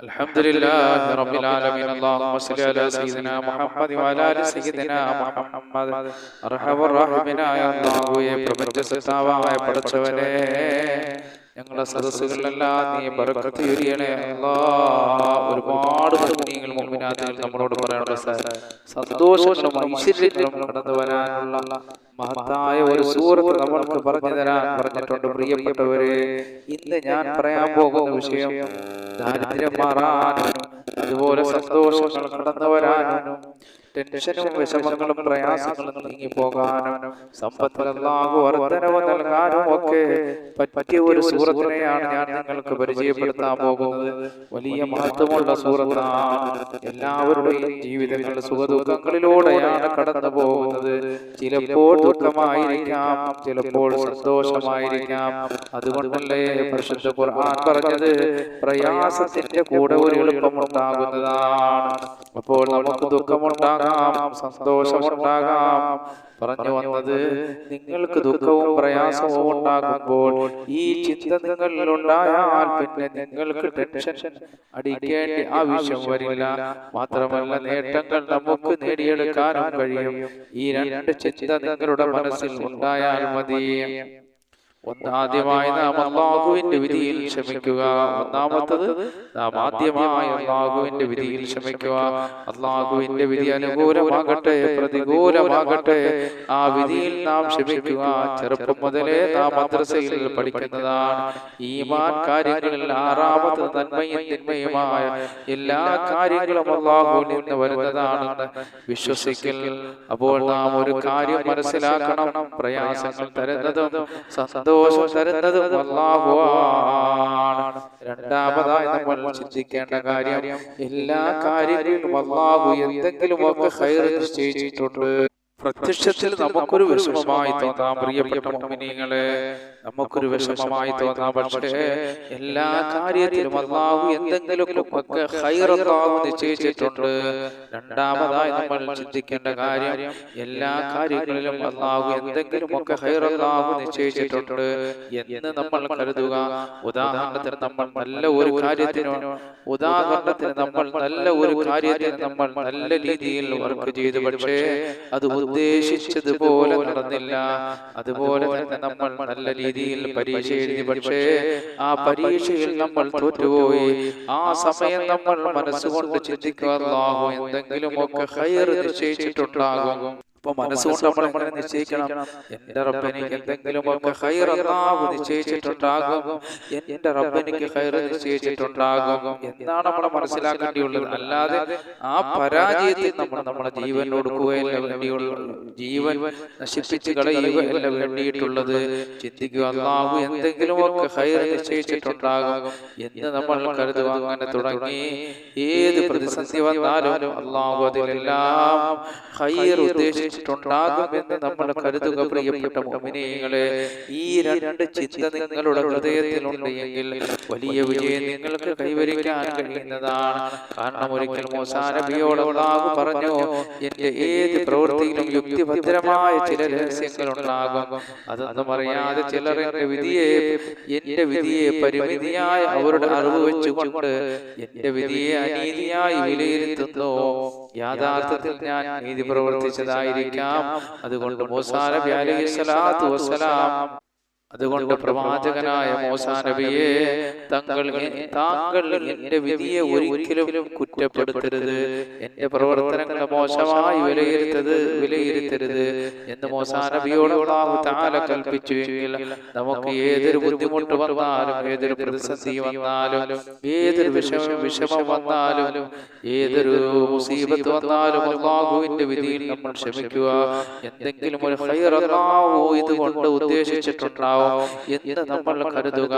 الحمد لله رب العالمين اللهم صل على سيدنا محمد وعلى ال سيدنا محمد അർഹമ റഹീമിനായ അല്ലാഹുവേ പ്രപഞ്ച സത്താവായ പടച്ചവനെ ഞങ്ങളുടെ സദസ്സുകളിലെല്ലാം നീ ബർക്കത്ത് ചൊരിയണേ അല്ലാ ഒരുപാട് മുഅ്മിനീങ്ങൾ മുഅ്മിനാത്തുകൾ നമ്മളോട് പറയാനുള്ള സ- സന്തോഷങ്ങളും ഐശ്വര്യങ്ങളും കടന്നു വരാനുള്ള മഹത്തായ ഒരു സൂറത്ത് നമ്മൾക്ക് പറഞ്ഞു തരാൻ പറഞ്ഞിട്ടുണ്ട് പ്രിയപ്പെട്ടവരെ ഇന്ന് ഞാൻ പറയാൻ പോകുന്ന വിഷയം ദാരിദ്ര്യം മാറാനും അതുപോലെ സന്തോഷങ്ങൾ കടന്നു വരാനും ടെൻഷനും വിഷമങ്ങളും പ്രയാസങ്ങളും നീങ്ങി പോകാനും സമ്പത്ത് വർധനവ് നൽകാനും ഒക്കെ പറ്റിയ ഒരു സൂറത്തിനെയാണ് ഞാൻ നിങ്ങൾക്ക് പരിചയപ്പെടുത്താൻ പോകുന്നത്. വലിയ മഹത്വമുള്ള സൂറത്താണ് എല്ലാവരുടെയും ജീവിതങ്ങൾ സുഖദുഃഖങ്ങളിലൂടെയാണ് കടന്നു പോകുന്നത് ചിലപ്പോൾ ദുഃഖമായിരിക്കാം ചിലപ്പോൾ സന്തോഷമായിരിക്കാം. അതുകൊണ്ടല്ലേ പരിശുദ്ധ ഖുർആൻ പറഞ്ഞത്? പ്രയാസത്തിന്റെ കൂടെ ഒരു എളുപ്പമുണ്ടാകുന്നതാണ് അപ്പോൾ നമുക്ക് ദുഃഖമുണ്ടാകാം സന്തോഷമുണ്ടാകാം. പറഞ്ഞു വന്നത് നിങ്ങൾക്ക് ദുഃഖവും പ്രയാസവും ഉണ്ടാകുമ്പോൾ ഈ ചിന്ത നിങ്ങളിൽ ഉണ്ടായാൽ പിന്നെ നിങ്ങൾക്ക് ടെൻഷൻ അടിക്കേണ്ട ആവശ്യം വരില്ല. മാത്രമല്ല നേട്ടങ്ങൾ നമുക്ക് നേടിയെടുക്കാനും കഴിയും. ഈ രണ്ട് ചിന്ത നിങ്ങളുടെ മനസ്സിൽ ഉണ്ടായാൽ മതി. ഒന്നാദ്യമായി നാം അള്ളാഹുവിന്റെ വിധിയിൽ ക്ഷമിക്കുക. ഒന്നാമത്തത് നാം ആദ്യമായി അള്ളാഹുവിന്റെ വിധിയിൽ ക്ഷമിക്കുക. അള്ളാഹുവിന്റെ വിധി അനുകൂലമാകട്ടെ പ്രതികൂലമാകട്ടെ. ആ വിധിയിൽ നാം ക്ഷമിക്കുക. ചെറുപ്പം മുതലേ നാം മദ്രസയിൽ പഠിക്കുന്നതാണ്. ഈമാൻ കാര്യങ്ങളിൽ ആറാമത് നന്മയും തിന്മയുമായ എല്ലാ കാര്യങ്ങളും അള്ളാഹുവിൽ നിന്ന് വരുന്നതാണ് വിശ്വസിക്കൽ. അപ്പോൾ നാം ഒരു കാര്യം മനസ്സിലാക്കണം. പ്രയാസങ്ങൾ തരുന്നതും സന്തോഷം തരുന്നതും അള്ളാഹുവാണ് രണ്ടാമതായി നമ്മൾ ചിന്തിക്കേണ്ട കാര്യം എല്ലാ കാര്യങ്ങളിലും അള്ളാഹു എന്തെങ്കിലുമൊക്കെ ഹൈർ നിശ്ചയിച്ചിട്ടുണ്ട്. പ്രത്യക്ഷത്തിൽ നമുക്കൊരു വിഷമമായി തോന്നാം പ്രിയപ്പെട്ട മുഅ്മിനീങ്ങളെ നമുക്കൊരു വിഷമമായി തോന്നാം പക്ഷേ എല്ലാ കാര്യത്തിലും അള്ളാഹു എന്തെങ്കിലും ഒക്കെ ഹൈർ അള്ളാഹു നിശ്ചയിച്ചിട്ടുണ്ട്. രണ്ടാമതായി നമ്മൾ ചിന്തിക്കേണ്ട കാര്യം എല്ലാ കാര്യങ്ങളിലും അള്ളാഹു എന്തെങ്കിലുമൊക്കെ അള്ളാഹു നിശ്ചയിച്ചിട്ടുണ്ട് എന്ന് നമ്മൾ കരുതുക. ഉദാഹരണത്തിന് നമ്മൾ നല്ല ഒരു കാര്യത്തിന് ഉദാഹരണത്തിന് നമ്മൾ നല്ല ഒരു കാര്യത്തിന് നമ്മൾ നല്ല രീതിയിൽ വർക്ക് ചെയ്തു. പക്ഷേ അത് ഉദ്ദേശിച്ചതുപോലെ നടന്നില്ല. അതുപോലെ തന്നെ നമ്മൾ നല്ല രീതിയിൽ പരീക്ഷ എഴുതി. പക്ഷേ ആ പരീക്ഷയിൽ നമ്മൾ തോറ്റുപോയി. ആ സമയം നമ്മൾ മനസ്സുകൊണ്ട് ചിന്തിക്കുക. എന്തെങ്കിലുമൊക്കെ ഹയർ നിശ്ചയിച്ചിട്ടുണ്ടാകും. അപ്പൊ മനസ്സുകൊണ്ട് നമ്മൾ നമ്മളെ നിശ്ചയിക്കണം? എന്റെ റബ്ബനിക്ക് എന്തെങ്കിലും ഒക്കെ അല്ലാഹു നിശ്ചയിച്ചിട്ടുണ്ടാകും. എന്റെ റബ്ബനിക്ക് ഹൈർ നിശ്ചയിച്ചിട്ടുണ്ടാകും. എന്നാണ് നമ്മളെ മനസ്സിലാക്കേണ്ടിയുള്ളത്. അല്ലാതെ ആ പരാജയത്തിൽ നമ്മൾ നമ്മുടെ ജീവൻ കൊടുക്കുകയല്ല വേണ്ടിയുള്ള? ജീവൻ നശിപ്പിച്ച് കളയുകയല്ല വേണ്ടിയിട്ടുള്ളത്? ചിന്തിക്കുക എന്തെങ്കിലും ഒക്കെ ഹൈർ നിശ്ചയിച്ചിട്ടുണ്ടാകും. എന്ന് നമ്മൾ കരുതുക അങ്ങനെ തുടങ്ങി ഏത് പ്രതിസന്ധി വന്നാലും അള്ളാഹു അതിലെല്ലാം ഹൈർ ഉദ്ദേശിച്ചിട്ടുണ്ടാകുമെന്ന് നമ്മൾ കരുതുക പ്രിയപ്പെട്ട മോമിനിയങ്ങളെ ഈ രണ്ട് ചിന്ത നിങ്ങളുടെ ഹൃദയത്തിലുണ്ട് എങ്കിൽ വലിയ വിജയം നിങ്ങൾക്ക് കൈവരിക്കാൻ കഴിയുന്നതാണ്. കാരണം ഒരിക്കൽ മോസാനബിയോട് അള്ളാഹു പറഞ്ഞു എന്റെ ഏത് പ്രവൃത്തിയിലും യുക്തിഭദ്രമായ ചില രഹസ്യങ്ങൾ ഉണ്ടാകും. അതൊന്നും അറിയാതെ ചിലർ എന്റെ വിധിയെ എന്റെ വിധിയെ പരിമിതിയായ അവരുടെ അറിവ് വെച്ചുകൊണ്ട് എന്റെ വിധിയെ അനീതിയായി വിലയിരുത്തുന്നു. യാഥാർത്ഥത്തിൽ ഞാൻ നീതി പ്രവർത്തിച്ചതായിരിക്കാം അതുകൊണ്ട് മൂസാ നബി അലൈഹി സ്വലാത്തു വസ്സലാം. അതുകൊണ്ട് പ്രവാചകനായ മോസാ നബിയെ തങ്ങൾ താങ്കൾ എന്റെ വിധിയെ ഒരിക്കലും കുറ്റപ്പെടുത്തരുത്. എന്റെ പ്രവർത്തനങ്ങളെ മോശമായി വിലയിരുത്തത് വിലയിരുത്തരുത് എന്ന് മോസാ നബിയോട് കൽപ്പിച്ചു എങ്കിൽ നമുക്ക് ഏതൊരു ബുദ്ധിമുട്ട് വന്നാലും ഏതൊരു പ്രതിസന്ധി വന്നാലും ഏതൊരു വിഷമം വിഷമം വന്നാലും ഏതൊരു മുസീബത്ത് വന്നാലും അള്ളാഹുവിന്റെ വിധിയിൽ നമ്മൾ ക്ഷമിക്കുക. എന്തെങ്കിലും ഒരു ഹൈർ ഇതുകൊണ്ട് ഉദ്ദേശിച്ചിട്ടുണ്ടാവും. എന്ന് നമ്മൾ കരുതുക.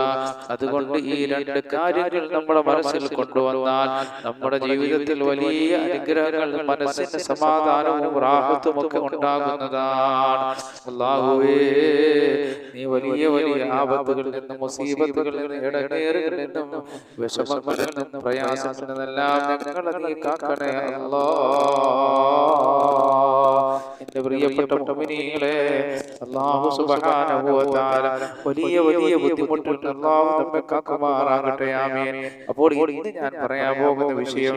അതുകൊണ്ട് ഈ രണ്ട് കാര്യങ്ങൾ നമ്മുടെ മനസ്സിൽ കൊണ്ടുവന്നാൽ നമ്മുടെ ജീവിതത്തിൽ വലിയ അനുഗ്രഹങ്ങൾ മനസ്സിന് സമാധാനവും റാഹത്തും ഒക്കെ ഉണ്ടാകുന്നതാണ്. അല്ലാഹുവേ നീ വലിയ വലിയ ആപത്തുകളിൽ നിന്നും മുസീബത്തുകളിൽ നിന്നും ഇടങ്ങേറുകളിൽ നിന്നും വിഷമങ്ങളിൽ നിന്നും പ്രയാസങ്ങളിൽ നിന്നെല്ലാം ഞങ്ങളെ നീ കാക്കണേ അല്ലാ. എന്റെ പ്രിയപ്പെട്ട മുഅ്മിനീങ്ങളെ അല്ലാഹു സുബ്ഹാനഹു വ തആല വലിയ വലിയ ബുദ്ധിമുട്ടിൽ അല്ലാഹു നമ്മെ കാക്കുമാറാകട്ടെ ആമീൻ. അപ്പോൾ ഇന്ന് ഞാൻ പറയാൻ പോകുന്ന വിഷയം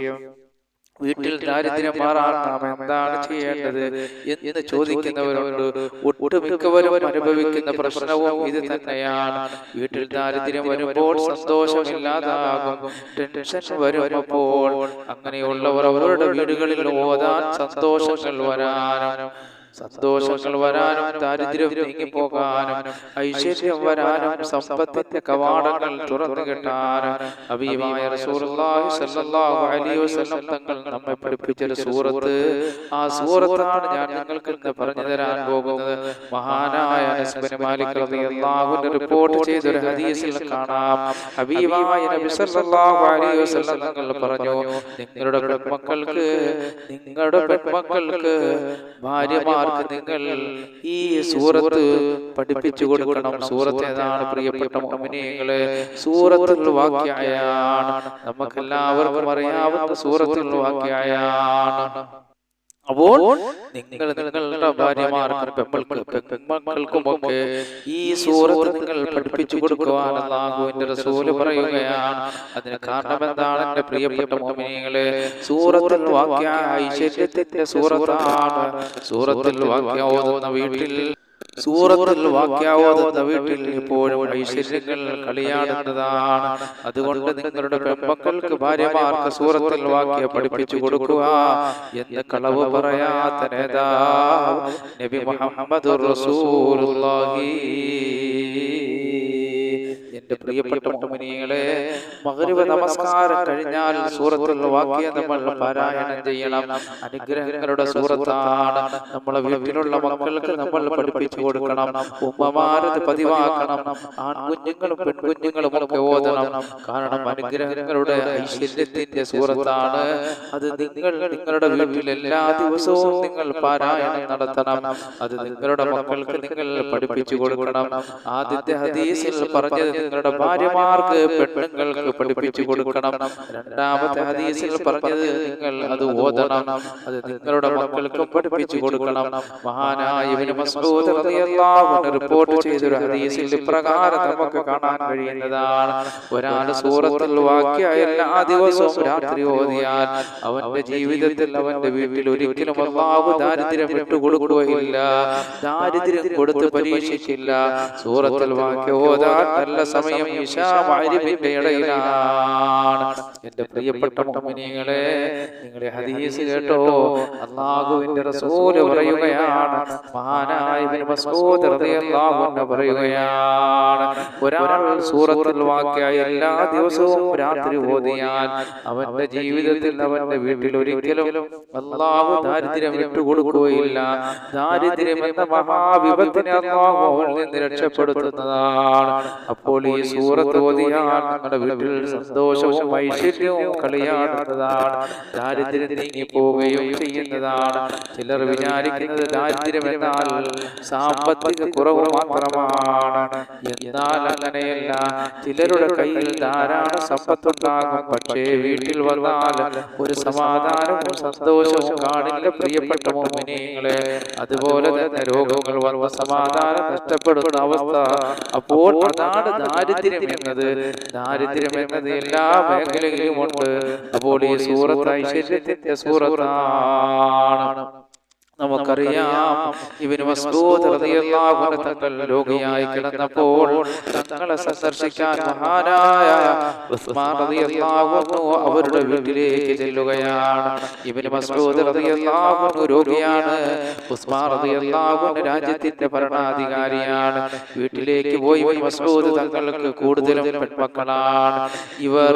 വീട്ടിൽ ദാരിദ്ര്യം മാറാൻ നാം എന്താണ് ചെയ്യേണ്ടത് എന്ന് ചോദിക്കുന്നവരുണ്ട്. ഒട്ടുമിക്കവരും അനുഭവിക്കുന്ന പ്രശ്നവും ഇത് തന്നെയാണ്. വീട്ടിൽ ദാരിദ്ര്യം വരുമ്പോൾ സന്തോഷമില്ലാതാകും ടെൻഷൻ വരുമ്പോൾ അങ്ങനെയുള്ളവർ അവരുടെ വീടുകളിൽ ഓതാൻ സന്തോഷങ്ങൾ വരാനും സന്തോഷങ്ങൾ വരാനും ദാരിദ്ര്യം നീങ്ങിപ്പോകാനും ഐശ്വര്യം വരാനും സമ്പത്തിന്റെ കവാടങ്ങൾ തുറന്നു കിട്ടാനും തങ്ങൾ നമ്മെ പഠിപ്പിച്ച സൂറത്ത് ആ സൂറത്താണ് ഞാൻ നിങ്ങൾക്ക് ഇന്ന് പറഞ്ഞു തരാൻ പോകുന്നത്. മഹാനായ റിപ്പോർട്ട് ചെയ്ത ഒരു ഹദീസിൽ കാണാം. തങ്ങൾ പറഞ്ഞു നിങ്ങളുടെ പെൺമക്കൾക്ക് നിങ്ങളുടെ പെൺമക്കൾക്ക് ഭാര്യമാർക്ക് നിങ്ങൾ ഈ സൂറത്ത് പഠിപ്പിച്ചു കൊടുക്കണം. സൂറത്ത് ഏതാണ് പ്രിയപ്പെട്ട മോമിനിയങ്ങൾ സൂറത്തുൽ വാക്യായാണ്. നമുക്കെല്ലാവർക്കും അറിയാവുന്ന സൂറത്തുൽ വാക്യായാണ്. അപ്പോൾ നിങ്ങൾ നിങ്ങളുടെ ഭാര്യമാർക്കും പെൺമക്കൾക്കും ഒക്കെ ഈ സൂറത്ത് നിങ്ങൾ പഠിപ്പിച്ചു കൊടുക്കുവാൻ അല്ലാഹുവിന്റെ റസൂൽ പറയുകയാണ്. അതിന് കാരണം എന്താണ് എന്റെ പ്രിയപ്പെട്ട മോമിനികളെ സൂറത്തിൽ വാക്യ ഐശ്വര്യത്തിന്റെ സൂറത്താണ്. സൂറത്തിൽ വാക്യ ഓതുന്ന വീട്ടിൽ സൂറത്തുൽ വാക്യാവോതുന്ന വീട്ടിൽ എപ്പോഴും ഐശ്വര്യങ്ങൾ കളിയാടുന്നതാണ്. അതുകൊണ്ട് നിങ്ങളുടെ പെമ്പക്കൾക്ക് ഭാര്യമാർക്ക് സൂറത്തിൽ വാക്യ പഠിപ്പിച്ചു കൊടുക്കുക എന്ന് കളവ് പറയാത്ത നേതാവ് നബി മുഹമ്മദ് റസൂലുള്ളാഹി. എന്റെ പ്രിയപ്പെട്ട മുഅ്മിനീങ്ങളെ മകരുവ നമസ്കാരം കഴിഞ്ഞാൽ സൂറത്തുള്ള വാക്യ നമ്മൾ പാരായണം ചെയ്യണം. അനുഗ്രഹങ്ങളുടെ സൂറത്താണ് നമ്മളെ വീട്ടിലുള്ള മക്കൾക്ക് നമ്മൾ പഠിപ്പിച്ചു കൊടുക്കണം. ഉമ്മമാരത് പതിവാക്കണം. ആൺകുഞ്ഞുങ്ങളും പെൺകുഞ്ഞുങ്ങളും ഒക്കെ ഓതണം. കാരണം അനുഗ്രഹങ്ങളുടെ ഐശ്വര്യത്തിന്റെ സൂറത്താണ് അത് നിങ്ങൾ നിങ്ങളുടെ വീട്ടിൽ എല്ലാ ദിവസവും നിങ്ങൾ പാരായണം നടത്തണം. അത് നിങ്ങളുടെ മക്കൾക്ക് നിങ്ങൾ പഠിപ്പിച്ചു കൊടുക്കണം. ആദ്യത്തെ ഹദീസിൽ പറഞ്ഞത് നിങ്ങളുടെ ഭാര്യമാർക്ക് പെണ്ണുങ്ങൾക്ക് പഠിപ്പിച്ചു കൊടുക്കണം. രണ്ടാമത്തെ ഹദീസിൽ പറഞ്ഞത് നിങ്ങൾ അത് ഓതണം. അത് നിങ്ങളുടെ മക്കൾക്ക് പഠിപ്പിച്ചു കൊടുക്കണം. മഹാനായ ഇബ്നു മസ്ഊദ് റളിയല്ലാഹു അൻഹു റിപ്പോർട്ട് ചെയ്ത ഒരു ഹദീസിൽ ഇപ്രകാരം നമുക്ക് കാണാൻ കഴിയുന്നതാണ്. ഒരാൾ സൂറത്തുൽ വാക്യ എല്ലാ ദിവസവും രാത്രി ഓതിയാൽ അവന്റെ ജീവിതത്തിൽ അവന്റെ വീട്ടിൽ ഒരിക്കലും അള്ളാഹു ദാരിദ്ര്യം വിട്ടുകൊടുക്കുകയില്ല. ദാരിദ്ര്യം കൊടുത്ത് പരീക്ഷിക്കില്ല. സൂറത്തുൽ വാക്യ ഓതാൻ നല്ല സമയം ഇശാമാരിന്റെ ഇടയിലാണ്. എന്റെ പ്രിയപ്പെട്ട മുഅ്മിനീങ്ങളെ നിങ്ങളെ ഹദീസ് കേട്ടോ അള്ളാഹുവിന്റെ റസൂൽ പറയുകയാണ് മഹാനായ ഇബ്നു മസ്ഊദ് റളിയല്ലാഹു അൻഹു പറയുകയാണ് ഒരാൾ സൂറത്തുൽ വാക്യ എല്ലാ ദിവസവും രാത്രി ഓതിയാൽ അവന്റെ ജീവിതത്തിൽ അവന്റെ വീട്ടിൽ ഒരിക്കലും അള്ളാഹു ദാരിദ്ര്യം വിട്ടുകൊടുക്കുകയില്ല ദാരിദ്ര്യം എന്ന മഹാവിപത്തിനെ അള്ളാഹു അവനിൽ നിന്ന് രക്ഷപ്പെടുത്തുന്നതാണ്. അപ്പോൾ ഈ സൂറത്ത് ഓതിയാൽ നിങ്ങളുടെ വീട്ടിൽ സന്തോഷവും ഐശ്വര്യവും കളിയാടുന്നതാണ്. ദാരിദ്ര്യം നീങ്ങി പോവുകയും ചെയ്യുന്നതാണ്. ചിലർ വിചാരിക്കുന്നത് ദാരിദ്ര്യം എന്നാൽ സാമ്പത്തിക കുറവ് മാത്രമാണ്. എന്നാൽ അങ്ങനെയല്ല. ചിലരുടെ കയ്യിൽ ധാരാളം സമ്പത്തുണ്ടാകും. പക്ഷേ വീട്ടിൽ വന്നാൽ ഒരു സമാധാനവും സന്തോഷവും കാണില്ല പ്രിയപ്പെട്ട മോമിനിയങ്ങളെ അതുപോലെ തന്നെ രോഗങ്ങൾ വന്ന സമാധാനം നഷ്ടപ്പെടുന്ന അവസ്ഥ. അപ്പോൾ അതാണ് ദാരിദ്ര്യം എന്നത് ദാരിദ്ര്യം എന്നത് എല്ലാ മേഖലകളിലും ഉണ്ട്. അപ്പോൾ ഈ സൂറത്ത് ഐശ്വര്യത്തിന്റെ സൂറത്താണ്. നമുക്കറിയാം ഇവന് തങ്ങൾ രോഗിയായി കിടന്നപ്പോൾ തങ്ങളെ സന്ദർശിക്കാൻ മഹാനായ അവരുടെ വീട്ടിലേക്ക് ചെല്ലുകയാണ്. ഇവന് മസ്ബൂദ് രോഗിയാണ്. രാജ്യത്തിന്റെ ഭരണാധികാരിയാണ്. വീട്ടിലേക്ക് പോയി മസ്ബൂദ് തങ്ങൾക്ക് കൂടുതലും പെൺമക്കളാണ്. ഇവർ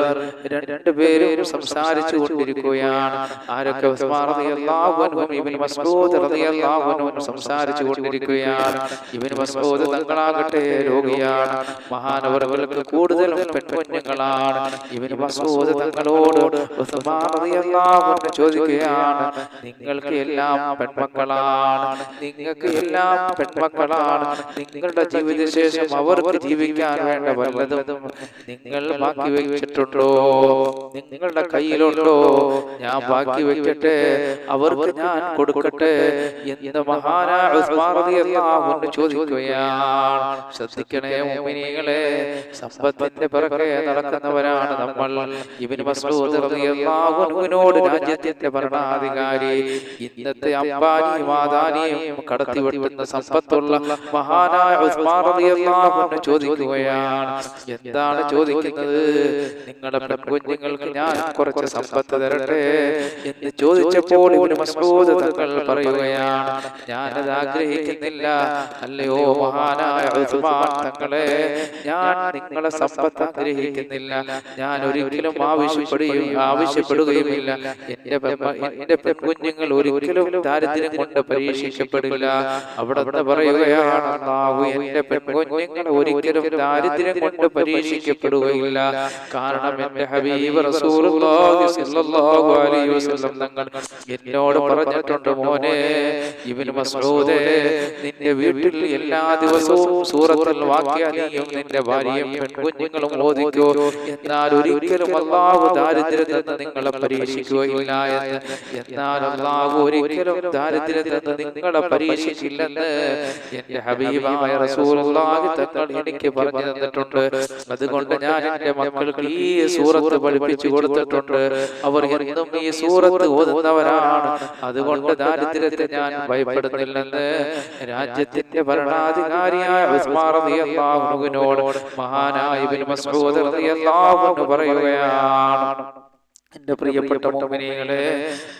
രണ്ടുപേരും സംസാരിച്ചു കൊണ്ടിരിക്കുകയാണ്. ആരൊക്കെ ഇവന് മസ്ബൂദ് റളിയല്ലാഹു അൻഹു സംസാരിച്ചു കൊണ്ടിരിക്കുകയാണ് ഇവന് മസ്ഊദ് തങ്ങളാകട്ടെ രോഗിയാണ്. മഹാനവറുകൾക്ക് കൂടുതലും പെൺകുഞ്ഞുങ്ങളാണ് ഇവന് മസ്ഊദ് തങ്ങളോട് ഉസ്മാൻ ചോദിക്കുകയാണ്. നിങ്ങൾക്ക് എല്ലാം പെൺമക്കളാണ്. നിങ്ങൾക്ക് എല്ലാം പെൺമക്കളാണ്. നിങ്ങളുടെ ജീവിതശേഷം അവർക്ക് ജീവിക്കാൻ വേണ്ട വല്ലതും നിങ്ങൾ ബാക്കി വെച്ചിട്ടുണ്ടോ? നിങ്ങളുടെ കയ്യിലുണ്ടോ? ഞാൻ ബാക്കി വെക്കട്ടെ. അവർക്ക് ഞാൻ കൊടുക്കട്ടെ. എന്ന് അൻഹു ചോദിക്കുകയാണ്. ശ്രദ്ധിക്കണേ മുഅ്മിനീങ്ങളെ സമ്പത്തിന്റെ പിറകെ നടക്കുന്നവരാണ് നമ്മൾ. റളിയല്ലാഹു അൻഹുവിനോട് രാജ്യത്തിന്റെ ഭരണാധികാരി. ഇന്നത്തെ അംബാനിയും ആദാനിയും കടത്തിവെട്ടുന്ന സമ്പത്തുള്ള മഹാനായ അൻഹു ചോദിക്കുകയാണ്. എന്താണ് ചോദിക്കുന്നത്? നിങ്ങളുടെ പെൺകുഞ്ഞുങ്ങൾക്ക് ഞാൻ കുറച്ച് സമ്പത്ത് തരട്ടെ എന്ന് ചോദിച്ചപ്പോൾ ഇബ്നു മസ്ഊദ് തങ്ങൾ പറയുകയാണ്. ഞാനത് ആഗ്രഹിക്കുന്നില്ല അല്ലയോ മഹാനായ ഉസ്മാൻ തങ്ങളെ ഞാൻ നിങ്ങളെ സമ്പത്ത് ആഗ്രഹിക്കുന്നില്ല. ഞാൻ ഒരിക്കലും ആവശ്യപ്പെടുകയും ആവശ്യപ്പെടുകയുമില്ല. എന്റെ എന്റെ പെൺകുഞ്ഞുങ്ങൾ ഒരിക്കലും ദാരിദ്ര്യം കൊണ്ട് പരീക്ഷിക്കപ്പെടില്ല. അവിടെ പറയുകയാണ് എന്റെ പെൺകുഞ്ഞുങ്ങൾ ഒരിക്കലും ദാരിദ്ര്യം കൊണ്ട് പരീക്ഷിക്കപ്പെടുകയില്ല. കാരണം എന്റെ ഹബീബ് റസൂലുള്ളാഹി സ്വല്ലല്ലാഹു അലൈഹി വസല്ലം തങ്ങൾ എന്നോട് പറഞ്ഞിട്ടുണ്ട് മോനെ ഇബ്നു മസ്ഊദേ നിന്റെ വീട്ടിൽ എല്ലാ ദിവസവും സൂറത്തുൽ വാഖിയ നിന്റെ ഭാര്യയും പെൺകുഞ്ഞുങ്ങളും ഓദിക്കോ എന്നാൽ ഒരിക്കലും അല്ലാഹു ദാരിദ്ര്യത്തിൽ നിന്ന് നിങ്ങളെ പരീക്ഷിക്കുകയില്ല എന്ന്. എന്നാൽ അല്ലാഹു ഒരിക്കലും ദാരിദ്ര്യത്തിൽ നിന്ന് നിങ്ങളെ പരീക്ഷിക്കില്ലെന്ന് എന്റെ ഹബീബായ റസൂലുള്ളാഹി തങ്ങൾ എനിക്ക് പറഞ്ഞു തന്നിട്ടുണ്ട്. അതുകൊണ്ട് ഞാൻ എന്റെ മക്കൾക്ക് ഈ സൂറത്ത് പഠിപ്പിച്ചു കൊടുത്തിട്ടുണ്ട്. അവർ എന്നും ഈ സൂറത്ത് ഓതുന്നവരാണ്. അതുകൊണ്ട് ദാരിദ്ര്യത്തെ ഞാൻ ഭയപ്പെടുന്നില്ലെന്ന് രാജ്യത്തിന്റെ ഭരണാധികാരിയായ അൻഹുവിനോട് മഹാനായ പറയുകയാണ് എന്റെ പ്രിയപ്പെട്ട മോമിനികളെ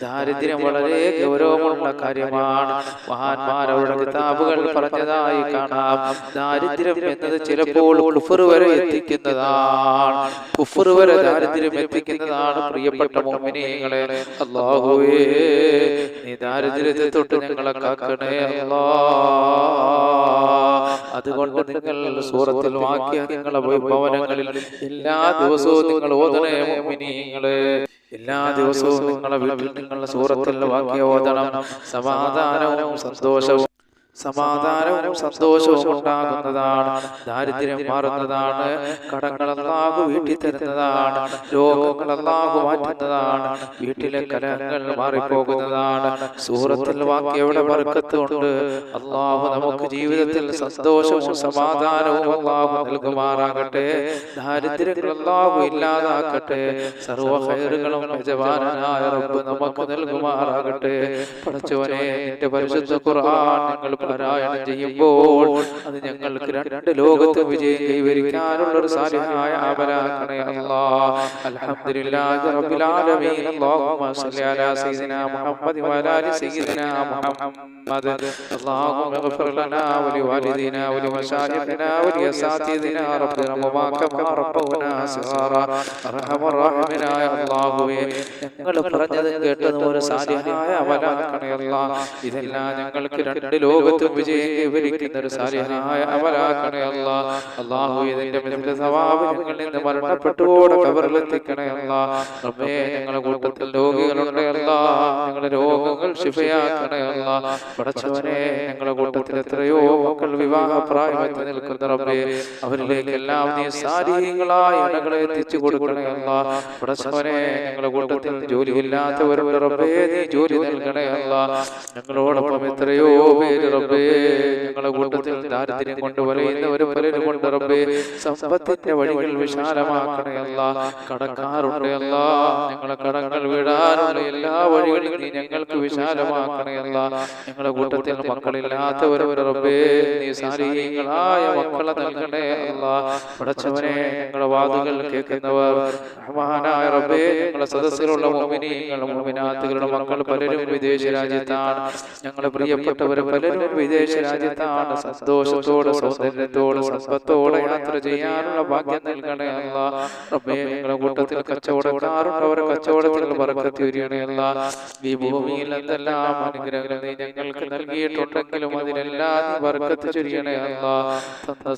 ദാരിദ്ര്യം വളരെ ഗൗരവമുള്ള കാര്യമാണ്. മഹാന്മാർ അവരുടെ കിതാബുകൾ പറഞ്ഞതായി കാണാം. ദാരിദ്ര്യം എന്നത് ചിലപ്പോൾ കുഫർ വരെ എത്തിക്കുന്നതാണ്. കുഫർ വരെ ദാരിദ്ര്യം എത്തിക്കുന്നതാണ് പ്രിയപ്പെട്ട മോമിനികളെ. അള്ളാഹുവേ നീ ദാരിദ്ര്യത്തെ തൊട്ട് ഞങ്ങളെ കാക്കണേ അല്ലാ. അതുകൊണ്ട് നിങ്ങൾ സൂറത്തിൽ വാക്യങ്ങളെ നിങ്ങളെ ഭവനങ്ങളിൽ എല്ലാ ദിവസവും നിങ്ങൾ ഓതണേ മോമിനികളെ എല്ലാ ദിവസവും നിങ്ങളെ വീട്ടിൽ നിങ്ങളുടെ സൂറത്തിൽ വാക്യ ഓതണം സമാധാനവും സന്തോഷവും സമാധാനവും സന്തോഷവും ഉണ്ടാകുന്നതാണ്. ദാരിദ്ര്യം മാറുന്നതാണ്. കടങ്ങൾ അല്ലാഹു വീട്ടിൽ തരുന്നതാണ്. രോഗങ്ങൾ അല്ലാഹു മാറ്റുന്നതാണ്. വീട്ടിലെ കലഹങ്ങൾ മാറിപ്പോകുന്നതാണ്. സൂറത്തിൽ വാക്യയുടെ വർക്കത്തുണ്ട് അള്ളാഹു നമുക്ക് ജീവിതത്തിൽ സന്തോഷവും സമാധാനവും അള്ളാഹു നൽകുമാറാകട്ടെ. ദാരിദ്ര്യങ്ങൾ അള്ളാഹു ഇല്ലാതാക്കട്ടെ. സർവഹൈറുകളും യജമാനായ റബ്ബ് നമുക്ക് നൽകുമാറാകട്ടെ. പഠിച്ചവനെ എന്റെ പരിശുദ്ധ ഖുർആൻ ഞങ്ങൾ പാരായണം ചെയ്യുമ്പോൾ അത് ഞങ്ങൾക്ക് രണ്ട് ലോകത്ത് വിജയം കൈവരിക്കാനുള്ള ഒരു സാലിഹായ ആമലാക്കണേ അല്ലാ അൽഹംദുലില്ലാഹി റബ്ബിൽ ആലമീൻ അല്ലാഹുമ്മ സ്വല്ലി അലാ സയ്യിദിനാ മുഹമ്മദ് വഅലാ ആലി സയ്യിദിനാ മുഹമ്മദ് اللهم اغفر لنا ولوالدينا ولمشايخنا ولأساتذتنا رب ارحمهما كما ربونا صغارا أرحم الراحمين يا الله ഞങ്ങൾ പറഞ്ഞത് കേട്ടത് ഒരു സാലിഹായ അമലാക്കണേ അല്ലാ ഇതെല്ലാം ഞങ്ങൾക്ക് രണ്ട് ലോകത്തും വിജയം കൈവരിക്കുന്ന ഒരു സാലിഹായ അമലാക്കണേ അല്ലാ. അല്ലാഹു ഇതിന്റെ മിഥ്യ സ്വഭാവങ്ങളിൽ നിന്ന് മരണപ്പെട്ടുകൂടെ കബറിലെത്തിക്കണേ അല്ലാ. റബ്ബേ ഞങ്ങളുടെ കൂട്ടത്തിൽ രോഗികളുണ്ട് അല്ലാ. ഞങ്ങളുടെ രോഗങ്ങൾ ശിഫയാക്കണേ അല്ലാ. പടച്ചവനെ ഞങ്ങളുടെ കൂട്ടത്തിൽ എത്രയോ മക്കൾ വിവാഹ പ്രായമെത്തി നിൽക്കുന്ന റബ്ബേ. അവരിലേക്കെല്ലാം നീ സാരീകളായ ഇടകളെ എത്തിച്ചു കൊടുക്കണേ അല്ല. പടച്ചവനെ ഞങ്ങളുടെ കൂട്ടത്തിൽ ജോലിയില്ലാത്തവരുടെ റബ്ബേ. നീ ജോലി നൽകണേ അല്ല. ഞങ്ങളോടൊപ്പം എത്രയോ പേര് റബ്ബേ ഞങ്ങളുടെ കൂട്ടത്തിൽ ദാരിദ്ര്യം കൊണ്ട് വലയുന്നവര് പലരും കൊണ്ട് റബ്ബേ. സമ്പത്തിന്റെ വഴികൾ വിശാലമാക്കണേ അല്ല. കടക്കാറുണ്ട് അല്ല. ഞങ്ങളെ കടങ്ങൾ വിടാനുള്ള എല്ലാ വഴികളും നീ ഞങ്ങൾക്ക് വിശാലമാക്കണേ അല്ല. ഞങ്ങളുടെ കൂട്ടത്തിൽ മക്കളില്ലാത്തവരവർ റബ്ബേ. നീ സാരീഹങ്ങളായ മക്കളെ നൽകണേ അല്ല. പടച്ചവനെ ഞങ്ങളുടെ വാതുകൾ കേൾക്കുന്നവർ റഹ്മാനായ റബ്ബേ ഞങ്ങളുടെ സദസ്സിലുള്ള മോമിനികളും മോമിനാത്തുകളുടെ മക്കൾ പലരും വിദേശ രാജ്യത്താണ്. ഞങ്ങളുടെ പ്രിയപ്പെട്ടവർ പലരും വിദേശ രാജ്യത്താണ് സന്തോഷത്തോടെ സൗന്ദര്യത്തോടെ സമ്പത്തോടെ യാത്ര ചെയ്യാനുള്ള ഭാഗ്യം നൽകണേ അല്ല. റബ്ബേ ഞങ്ങളുടെ കൂട്ടത്തിൽ കച്ചവടക്കാരുണ്ട്. അവരെ കച്ചവടത്തിൽ വരികണേ അല്ല. ഈ ഭൂമിയിൽ എന്തെല്ലാം അനുഗ്രഹങ്ങൾ നീ ഞങ്ങൾക്ക് നൽകിയിട്ടുണ്ടെങ്കിലും അതിനെല്ലാം നീ ബർക്കത്ത് ചൊരിയണേ അല്ല. തന്ന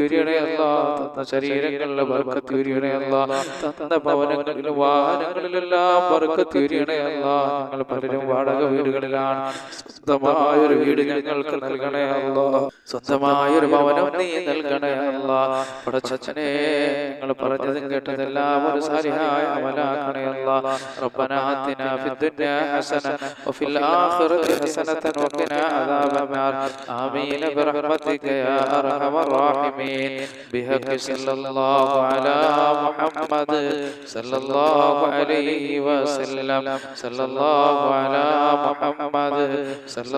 വരികണേ അല്ല. തന്ന ശരീരങ്ങളിൽ ബർക്കത്ത് വരികണേ അല്ല. തന്ന ഭവനങ്ങളിലും വാഹനങ്ങളിലെല്ലാം ബർക്കത്ത് വരികണേ അല്ല. ഞങ്ങൾ പലരും വാടക വീടുകളിലാണ് സ്വന്തമായ ഒരു വീട് ഞങ്ങൾക്ക് നൽകണേ അല്ല സ്വന്തമായ ഒരു ഭവനം നീ നൽകണേ അല്ല പടച്ചനെ ഞങ്ങൾ പറഞ്ഞതും കേട്ടതെല്ലാം ഒരു സാരിഹായ അമലാക്കണേ അല്ല റബ്ബനാ آتنا في الدنيا حسنة وفي الآخرة حسنة وقنا عذاب النار آمين برحمتك يا أرحم الراحمين بحق صلى الله على محمد صلى الله عليه وسلم صلى الله على محمد صلى